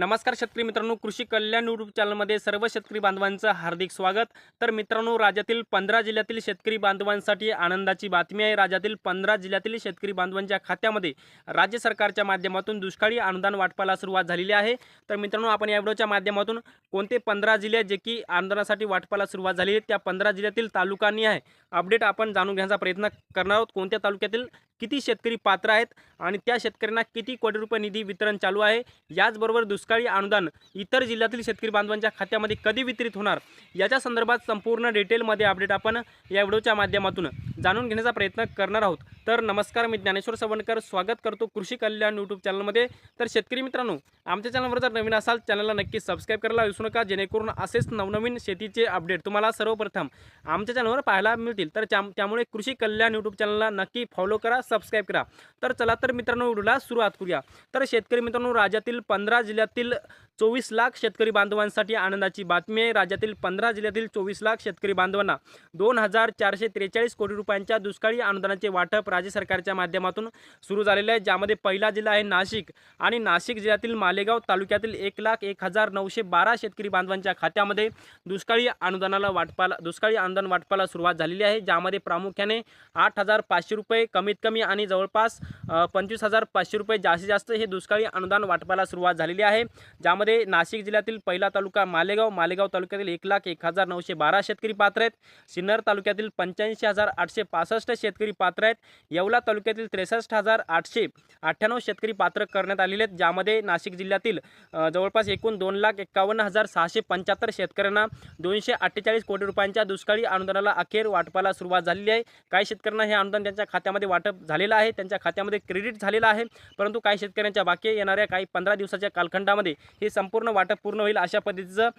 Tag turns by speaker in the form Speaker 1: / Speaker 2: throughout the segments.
Speaker 1: नमस्कार शेतकरी मित्रांनो कृषी कल्याण यूट्यूब चॅनलमध्ये सर्व शेतकरी बांधवांचं हार्दिक स्वागत. तर मित्रांनो राज्यातील पंधरा जिल्ह्यातील शेतकरी बांधवांसाठी आनंदाची बातमी आहे. राज्यातील पंधरा जिल्ह्यातील शेतकरी बांधवांच्या खात्यामध्ये राज्य सरकारच्या माध्यमातून दुष्काळी अनुदान वाटपाला सुरुवात झालेली आहे. तर मित्रांनो आपण या व्हिडिओच्या माध्यमातून कोणते पंधरा जिल्हे जे की अनुदानासाठी वाटपाला सुरुवात झाली आहे त्या पंधरा जिल्ह्यातील तालुकांनी आहे. अपडेट आपण जाणून घेण्याचा प्रयत्न करणार आहोत. कोणत्या तालुक्यातील किती शेतकरी पात्र आहेत आणि त्या शेतकऱ्यांना किती कोटी रुपये निधी वितरण चालू आहे? याचबरोबर दुष्काळी अनुदान इतर जिल्ह्यातील शेतकरी बांधवांच्या खात्यामध्ये कधी वितरित होणार? याच्या संदर्भात संपूर्ण डिटेलमध्ये अपडेट आपण या व्हिडिओच्या माध्यमातून जाणून घेण्याचा प्रयत्न करणार आहोत. तर नमस्कार मी ज्ञानेश्वर सवणकर स्वागत करतो कृषी कल्याण यूट्यूब चॅनलमध्ये तर शेतकरी मित्रांनो आमच्या चॅनलवर जर नवीन असाल चॅनलला नक्की सबस्क्राईब करायला विसरू नका. जेणेकरून असेच नवनवीन शेतीचे अपडेट तुम्हाला सर्वप्रथम आमच्या चॅनलवर पाहायला मिळतील. तर त्या त्यामुळे कृषी कल्याण यूट्यूब चॅनलला नक्की फॉलो करा. सबस्क्राईब करा. तर चला तर मित्रांनो व्हिडिओला सुरुवात करूया. तर शेतकरी मित्रांनो राज्यातील पंधरा जिल्ह्यातील चोवीस लाख शेतकरी बांधवांसाठी आनंदाची बातमी आहे. राज्यातील पंधरा जिल्ह्यातील चोवीस लाख शेतकरी बांधवांना दोन हजार चारशे त्रेचाळीस कोटी रुपयांच्या दुष्काळी अनुदानाचे वाटप राज्य सरकारच्या माध्यमातून सुरू झालेले आहे. ज्यामध्ये पहिला जिल्हा आहे नाशिक आणि नाशिक जिल्ह्यातील मालेगाव तालुक्यातील एक लाख एक हजार नऊशे बारा शेतकरी बांधवांच्या खात्यामध्ये दुष्काळी अनुदानाला वाटपाला दुष्काळी अनुदान वाटपाला सुरुवात झालेली आहे. ज्यामध्ये प्रामुख्याने आठ हजार पाचशे रुपये कमीत कमी आणि जवळपास पंचवीस हजार पाचशे रुपये जास्तीत जास्त हे दुष्काळी अनुदान वाटपाला सुरुवात झालेली आहे. ज्यामध्ये नाशिक जिल्ह्यातील पहिला तालुका मालेगाव मालेगाव तालुक्यातील एक लाख एक हजार नऊशे बारा शेतकरी पात्र आहेत. सिन्नर तालुक्यातील पंच्याऐंशी हजार आठशे पासष्ट शेतकरी पात्र आहेत. येवला तालुक्यातील त्रेसष्ट हजार आठशे अठ्ठ्याण्णव शेतकरी पात्र करण्यात आलेले आहेत. ज्यामध्ये नाशिक जिल्ह्यातील जवळपास एकूण दोन लाख एक्कावन्न हजार सहाशे पंच्याहत्तर शेतकऱ्यांना दोनशे अठ्ठेचाळीस कोटी रुपयांच्या दुष्काळी अनुदानाला अखेर वाटपाला सुरुवात झालेली आहे. काही शेतकऱ्यांना हे अनुदान त्यांच्या खात्यामध्ये वाटप झालेला आहे. त्यांच्या खात्यामध्ये क्रेडिट झालेला आहे. परंतु काही शेतकऱ्यांच्या बाकी येणाऱ्या काही पंधरा दिवसाच्या कालखंडामध्ये हे संपूर्ण वाटप पूर्ण होईल अशा पद्धतीचं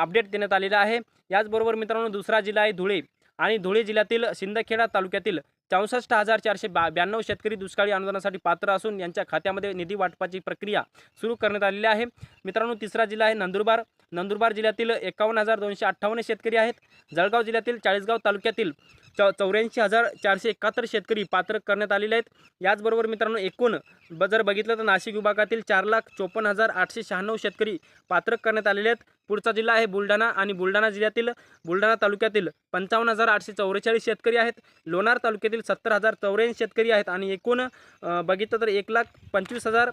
Speaker 1: अपडेट देण्यात आलेलं आहे. याचबरोबर मित्रांनो दुसरा जिल्हा आहे धुळे. आणि धुळे जिल्ह्यातील शिंदखेडा तालुक्यातील चौसष्ट हजार चारशे बा ब्याण्णव शेतकरी दुष्काळी अनुदानासाठी पात्र असून यांच्या खात्यामध्ये निधी वाटपाची प्रक्रिया सुरू करण्यात आलेली आहे. मित्रांनो तिसरा जिल्हा आहे नंदुरबार. नंदुरबार जिल्ह्यातील एकावन्न हजार दोनशे अठ्ठावन्न शेतकरी आहेत. जळगाव जिल्ह्यातील चाळीसगाव तालुक्यातील चौ चौऱ्याऐंशी हजार चारशे एकाहत्तर शेतकरी पात्र करण्यात आलेले आहेत. याचबरोबर मित्रांनो एकूण ब जर बघितलं तर नाशिक विभागातील चार लाख चोपन्न हजार आठशे शहाण्णव शेतकरी पात्र करण्यात आलेले आहेत. पुढचा जिल्हा आहे बुलढाणा आणि बुलढाणा जिल्ह्यातील बुलढाणा तालुक्यातील पंचावन्न हजार आठशे चौवेचाळीस शेतकरी आहेत. लोणार तालुक्यातील सत्तर हजार चौऱ्याऐंशी शेतकरी आहेत आणि एकूण बघितलं तर एक लाख पंचवीस हजार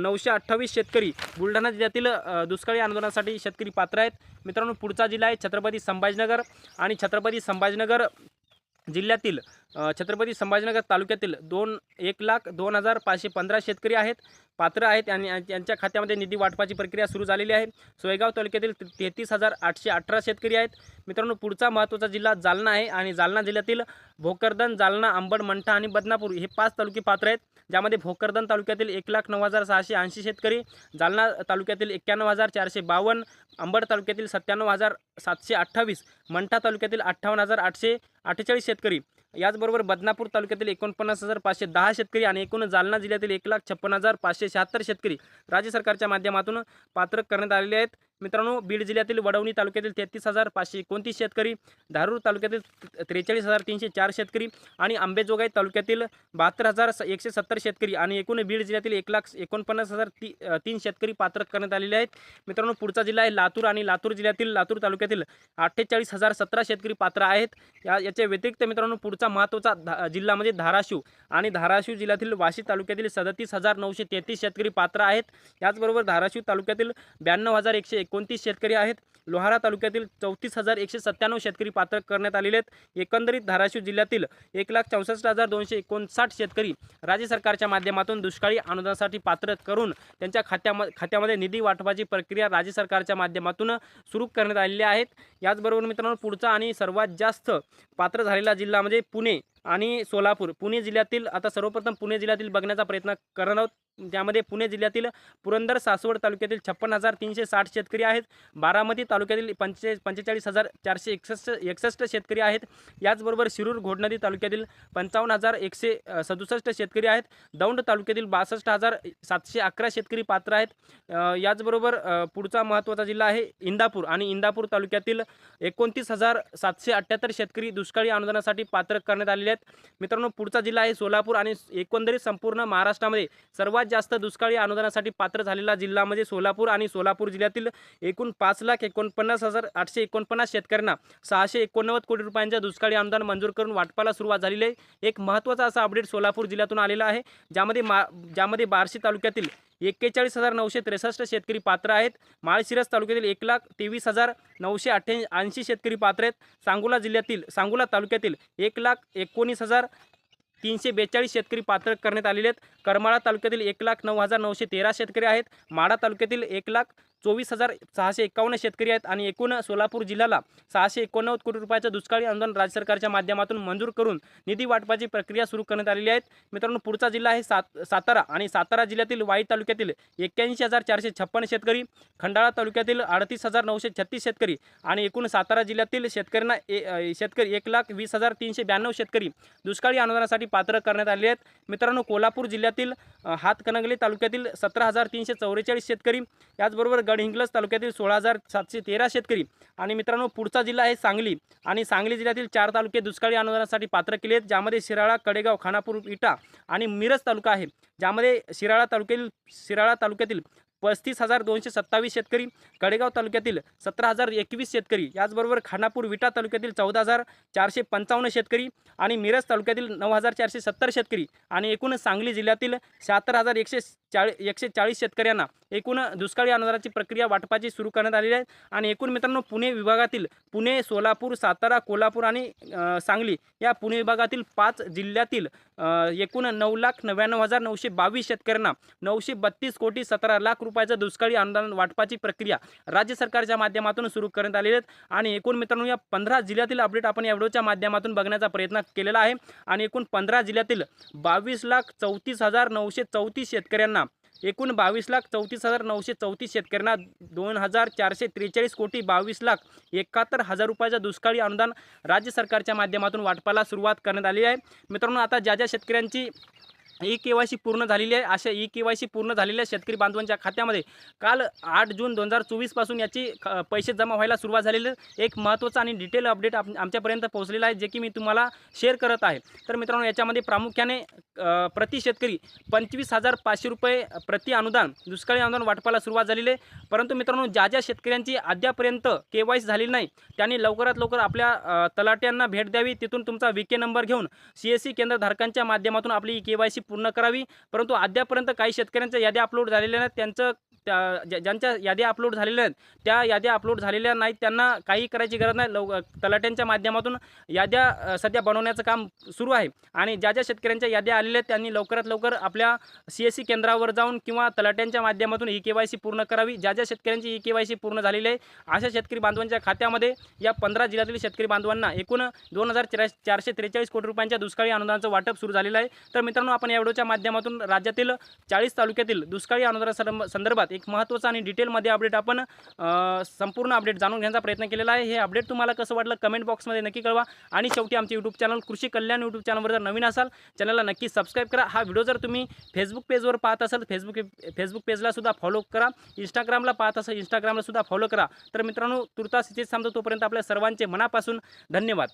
Speaker 1: नऊशे अठ्ठावीस शेतकरी बुलढाणा जिल्ह्यातील दुष्काळी आंदोलनासाठी शेतकरी पात्र आहेत. मित्रांनो पुढचा जिल्हा आहे छत्रपती संभाजीनगर आणि छत्रपती संभाजीनगर जिल्ह्यातील छत्रपती संभाजीनगर तालुक्यातील दोन एक लाख दोन हजार पाचशे पंधरा शेतकरी आहेत पात्र आहेत आणि यांच्या खात्यामध्ये निधी वाटपाची प्रक्रिया सुरू झालेली आहे. सोयगाव तालुक्यातील तेहतीस हजार आठशे अठरा शेतकरी आहेत. मित्रांनो पुढचा महत्त्वाचा जिल्हा जालना आहे आणि जालना जिल्ह्यातील भोकरदन जालना अंबड मंठा आणि बदनापूर हे पाच तालुके पात्र आहेत ज्यामध्ये भोकरदन तालुक्यातील एक लाख नऊ हजार सहाशे ऐंशी शेतकरी जालना तालुक्यातील एक्क्याण्णव हजार चारशे बावन्न अंबड तालुक्यातील सत्त्याण्णव हजार सातशे अठ्ठावीस मंठा तालुक्यातील अठ्ठावन्न हजार आठशे अठ्ठेचाळीस शेतकरी. याचबरोबर बदनापूर तालुक्यातील एकोणपन्नास हजार पाचशे दहा शेतकरी आणि एकूण जालना जिल्ह्यातील एक लाख छप्पन हजार पाचशे शहात्तर शेतकरी राज्य सरकारच्या माध्यमातून पात्र करण्यात आलेले आहेत. मित्रांनो बीड जिल्ह्यातील वडवणी तालुक्यातील तेहतीस हजार पाचशे एकोणतीस शेतकरी धारूर तालुक्यातील त्रेचाळीस हजार तीनशे चार शेतकरी आणि आंबेजोगाई तालुक्यातील बहात्तर हजार स- एकशे सत्तर शेतकरी आणि एकूण बीड जिल्ह्यातील एक लाख एकोणपन्नास हजार ती तीन शेतकरी पात्र करण्यात आलेले आहेत. मित्रांनो पुढचा जिल्हा आहे लातूर आणि लातूर जिल्ह्यातील लातूर तालुक्यातील अठ्ठेचाळीस हजार सतरा शेतकरी पात्र आहेत. या याच्या व्यतिरिक्त मित्रांनो पुढचा महत्त्वाचा धा जिल्हा म्हणजे धाराशिव आणि धाराशिव जिल्ह्यातील वाशी तालुक्यातील सदतीस हजार नऊशे तेहतीस शेतकरी पात्र आहेत. याचबरोबर धाराशिव तालुक्यातील ब्याण्णव हजार एकशे एकोणतीस शेतकरी आहेत? लोहारा तालुक्यातील चौतीस हजार एकशे सत्त्याण्णव शेतकरी पात्र करण्यात आलेले आहेत. एकंदरीत धाराशिव जिल्ह्यातील एक लाख चौसष्ट हजार दोनशे एकोणसाठ शेतकरी राज्य सरकारच्या माध्यमातून दुष्काळी अनुदानासाठी पात्र करून त्यांच्या खात्याम खात्यामध्ये निधी वाटपाची प्रक्रिया राज्य सरकारच्या माध्यमातून सुरू करण्यात आलेली आहेत याचबरोबर मित्रांनो पुढचा आणि सर्वात जास्त पात्र झालेला जिल्हा म्हणजे पुणे आणि सोलापूर. पुणे जिल्ह्यातील आता सर्वप्रथम पुणे जिल्ह्यातील बघण्याचा प्रयत्न करणार आहोत. त्यामध्ये पुणे जिल्ह्यातील पुरंदर सासवड तालुक्यातील छप्पन हजार तीनशे साठ शेतकरी आहेत. बारामती तालुक्यातील पंचे पंचेचाळीस हजार चारशे एकसष्ट एकसष्ट शेतकरी आहेत. याचबरोबर शिरूर घोडनदी तालुक्यातील पंचावन्न हजार एकशे सदुसष्ट शेतकरी आहेत. दौंड तालुक्यातील बासष्ट हजार सातशे अकरा शेतकरी पात्र आहेत. याचबरोबर पुढचा महत्त्वाचा जिल्हा आहे इंदापूर आणि इंदापूर तालुक्यातील एकोणतीस हजार सातशे अठ्ठ्याहत्तर शेतकरी दुष्काळी अनुदानासाठी पात्र करण्यात आलेले आहेत. मित्रांनो पुढचा जिल्हा आहे सोलापूर आणि एकंदरीत संपूर्ण महाराष्ट्रामध्ये सर्वात जास्त दुष्काळी अनुदानासाठी पात्र झालेला जिल्हा म्हणजे सोलापूर आणि सोलापूर जिल्ह्यातील एकूण पाच लाख एकोणपन्नास हजार आठशे एकोणपन्नास शेतकऱ्यांना सहाशे एकोणनव्वद कोटी रुपयांच्या दुष्काळी अनुदान मंजूर करून वाटपाला सुरुवात झालेली आहे. एक महत्त्वाचा असा अपडेट सोलापूर जिल्ह्यातून आलेला आहे. ज्यामध्ये मा ज्यामध्ये बार्शी तालुक्यातील एक्केचाळीस हजार नऊशे त्रेसष्ट शेतकरी पात्र आहेत. माळशिरस तालुक्यातील एक लाख तेवीस हजार नऊशे अठ्ठ्या ऐंशी शेतकरी पात्र आहेत. सांगोला जिल्ह्यातील सांगोला तालुक्यातील एक लाख एकोणीस हजार तीनशे बेचाळीस शेतकरी पात्र करण्यात आलेले आहेत. करमाळा तालुक्यातील एक लाख नऊ हजार नऊशे तेरा शेतकरी आहेत. माडा तालुक्यातील एक लाख चोवीस हजार सहाशे एकावन्न शेतकरी आहेत आणि एकूण सोलापूर जिल्ह्याला सहाशे एकोणनव्वद कोटी रुपयाचं दुष्काळी अनुदान राज्य सरकारच्या माध्यमातून मंजूर करून निधी वाटपाची प्रक्रिया सुरू करण्यात आलेली आहे. मित्रांनो पुढचा जिल्हा आहे सात सातारा आणि सातारा जिल्ह्यातील वाई तालुक्यातील एक्क्याऐंशी हजार चारशे छप्पन शेतकरी खंडाळा तालुक्यातील अडतीस हजार नऊशे छत्तीस शेतकरी आणि एकूण सातारा जिल्ह्यातील शेतकऱ्यांना ए शेतकरी एक लाख वीस हजार तीनशे ब्याण्णव शेतकरी दुष्काळी अनुदानासाठी पात्र करण्यात आले आहेत. मित्रांनो कोल्हापूर जिल्ह्यातील हातकणंगले तालुक्यातील सतरा हजार तीनशे चौवेचाळीस शेतकरी याचबरोबर गडहिंग्लज तालुक्यातील सोळा हजार सातशे तेरा शेतकरी आणि मित्रांनो पुढचा जिल्हा आहे सांगली. आणि सांगली जिल्ह्यातील चार तालुके दुष्काळी अनुदानासाठी पात्र केले आहेत ज्यामध्ये शिराळा कडेगाव खानापूर इटा आणि मिरज तालुका आहे. ज्यामध्ये शिराळा तालुक्यातील शिराळा तालुक्यातील पस्तीस हजार दोनशे सत्तावीस शेतकरी कडेगाव तालुक्यातील सतरा हजार एकवीस शेतकरी याचबरोबर खानापूर विटा तालुक्यातील चौदा हजार चारशे पंचावन्न शेतकरी आणि मिरज तालुक्यातील नऊ हजार चारशे सत्तर शेतकरी आणि एकूण सांगली जिल्ह्यातील शहात्तर हजार एकशे चाळी एकशे चाळीस शेतकऱ्यांना एकूण दुष्काळी अनुदानाची प्रक्रिया वाटपाची सुरू करण्यात आलेली आहे. आणि एकूण मित्रांनो पुणे विभागातील पुणे सोलापूर सातारा कोल्हापूर आणि सांगली या पुणे विभागातील पाच जिल्ह्यातील एकूण नऊ लाख नव्याण्णव हजार नऊशे बावीस शेतकऱ्यांना नऊशे बत्तीस कोटी सतरा लाख रुपयाचं दुष्काळी अनुदान वाटपाची प्रक्रिया राज्य सरकारच्या माध्यमातून सुरू करण्यात आलेली आहेत आणि एकूण मित्रांनो या पंधरा जिल्ह्यातील अपडेट आपण या व्हिडिओच्या माध्यमातून बघण्याचा प्रयत्न केलेला आहे. आणि एकूण पंधरा जिल्ह्यातील बावीस लाख चौतीस हजार नऊशे चौतीस शेतकऱ्यांना एकूण बावीस लाख चौतीस हजार नऊशे चौतीस शेतकऱ्यांना दोन हजार चारशे त्रेचाळीस कोटी बावीस लाख एकाहत्तर हजार रुपयाचं दुष्काळी अनुदान राज्य सरकारच्या माध्यमातून वाटपाला सुरुवात करण्यात आली आहे. मित्रांनो आता ज्या ज्या शेतकऱ्यांची ई के वाय सी पूर्ण झालेली आहे. अशा ई के वाय सी पूर्ण झालेल्या शेतकरी बांधवांच्या खात्यामध्ये काल आठ जून दोन हजार चोवीसपासून याची ख- पैसे जमा व्हायला सुरुवात झालेली. एक महत्त्वाचा आणि डिटेल अपडेट आप आमच्यापर्यंत पोहोचलेला आहे जे की मी तुम्हाला शेअर करत आहे. तर मित्रांनो याच्यामध्ये प्रामुख्याने प्रति शेतकरी पंचवीस हजार पाचशे रुपये प्रति अनुदान दुष्काळी अनुदान वाटपाला सुरुवात झालेली आहे. परंतु मित्रांनो ज्या ज्या शेतकऱ्यांची अद्यापर्यंत के वाय सी झालेली नाही त्यांनी लवकरात लवकर आपल्या तलाट्यांना भेट द्यावी. तिथून तुमचा वी के नंबर घेऊन सी एस सी केंद्रधारकांच्या माध्यमातून आपली के वाय सी पूर्ण करावी. परंतु अद्यापर्यंत काही शेतकऱ्यांच्या याद्या अपलोड झालेल्या नाहीत. त्यांचं त्या ज्या- ज्यांच्या याद्या अपलोड झालेल्या आहेत त्या याद्या अपलोड झालेल्या नाहीत. त्यांना काही करायची गरज नाही. लव तलाट्यांच्या माध्यमातून याद्या सध्या बनवण्याचं काम सुरू आहे. आणि ज्या ज्या शेतकऱ्यांच्या याद्या आलेल्या आहेत त्यांनी लवकरात लवकर आपल्या सी एस सी केंद्रावर जाऊन किंवा तलाट्यांच्या माध्यमातून ई के वाय सी पूर्ण करावी. ज्या ज्या शेतकऱ्यांची ई के वाय सी पूर्ण झालेली आहे अशा शेतकरी बांधवांच्या खात्यामध्ये या पंधरा जिल्ह्यातील शेतकरी बांधवांना एकूण दोन हजार चारशे त्रेचाळीस कोटी रुपयांच्या दुष्काळी अनुदानाचं वाटप सुरू झालेलं आहे. तर मित्रांनो आपण या व्हिडिओच्या माध्यमातून राज्यातील चाळीस तालुक्यातील दुष्काळी अनुदाना संदर्भात एक महत्त्वाचा आणि डिटेलमध्ये अपडेट आपण संपूर्ण अपडेट जाणून घेण्याचा प्रयत्न केलेला आहे. हे अपडेट तुम्हाला कसं वाटलं कमेंट बॉक्समध्ये नक्की कळवा. आणि शेवटी आमचे यूट्यूब चॅनल कृषी कल्याण यूट्यूब चॅनलवर जर नवीन असाल चॅनलला नक्की सबस्क्राईब करा. हा व्हिडिओ जर तुम्ही फेसबुक पेजवर पाहत असाल फेसबुक फेसबुक पेजला सुद्धा फॉलो करा. इंस्टाग्रामला पाहत असाल इंस्टाग्रामला सुद्धा फॉलो करा. तर मित्रांनो तुर्तास इथेच थांबतो. तोपर्यंत आपल्या सर्वांचे मनापासून धन्यवाद.